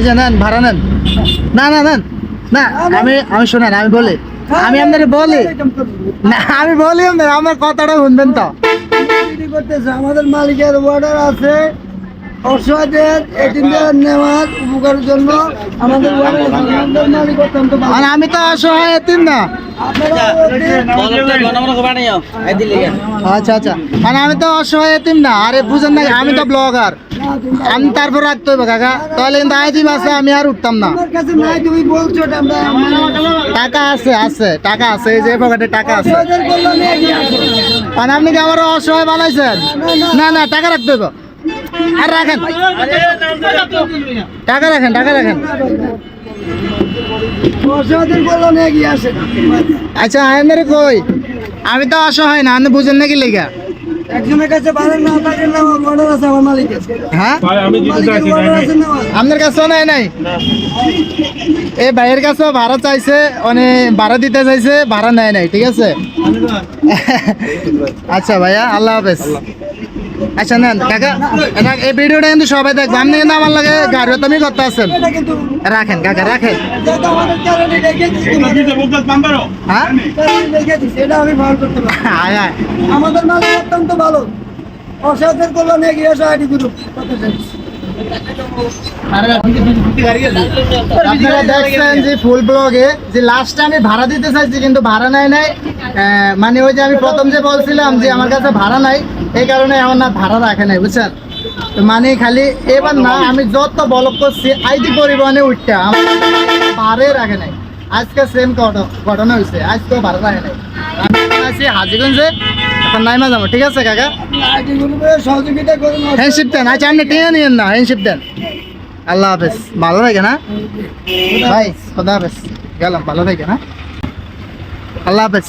এই যে নেন ভাড়া নেন। না না নেন। না আমি আমি শোনেন আমি বলি। আমি আপনাকে বলি। না আমি বলি আপনার আমার কথাটা শুনবেন তো। আমাদের মালিকের অর্ডার আছে। নেওয়ার উপকারের জন্য আমাদের মালিক অত্যন্ত ভালো। আমি তো অসহায় এতিম না। আচ্ছা আচ্ছা। মানে আমি তো অসহায় এতিম না আরে বুঝেন না আমি তো ব্লগার আমি তারপর রাখতে হবে কাকা। তাহলে কিন্তু আইজিম আছে আমি আর উঠতাম না। টাকা আছে আছে টাকা আছে এই যে পকেটে টাকা আছে। মানে আপনি কি আমার অসহায় বানাইছেন? না না টাকা রাখতে হবে আর রাখেন। টাকা রাখেন টাকা রাখেন। আচ্ছা আইনের কই? আমি তো অসহায় না আপনি বুঝেন নাকি লেগা? একজনের কাছে ভালো না থাকে না অর্ডার আছে আমার মালিকের। হ্যাঁ? আপনার কাছেও নাই নাই? এ ভাইয়ের ভাড়া চাইছে মানে ভাড়া দিতে চাইছে ভাড়া নেয় নাই ঠিক আছে? আচ্ছা ভাইয়া আল্লাহ হাফেজ। আচ্ছা নেন কাকা এটা এই ভিডিওটা কিন্তু সবাই দেখব। আপনি কিন্তু আমার লাগে গাড়িও তুমি করতে আছেন। রাখেন, কাকা, রাখেন। দিচ্ছি হ্যাঁ অসাধের কল্যাণে গিয়ে আইডি আপনারা দেখছেন যে ফুল ব্লগে যে লাস্ট আমি ভাড়া দিতে চাইছি কিন্তু ভাড়া নাই নাই। মানে ওই যে আমি প্রথম যে বলছিলাম যে আমার কাছে ভাড়া নাই এই কারণে আমার না ভাড়া রাখে নাই বুঝছেন? তো মানে খালি এবার না আমি যত বলক করছি আইটি পরিবহনে উঠতে আমার ভাড়ে রাখে নাই। আজকে সেম ঘটনা হয়েছে আজকেও ভাড়া রাখে নাই। আছি, হাজিগঞ্জে। এখন নাইমা যাব, ঠিক আছে, কাকা? সহযোগিতা দেন আচ্ছা আপনি টেনে নিয়েন না হ্যান্ডশিপ দেন। আল্লাহ হাফেজ, ভালো থাকে না ভাই, খোদা হাফেজ, গেলাম, ভালো থাকে না আল্লাহ হাফেজ।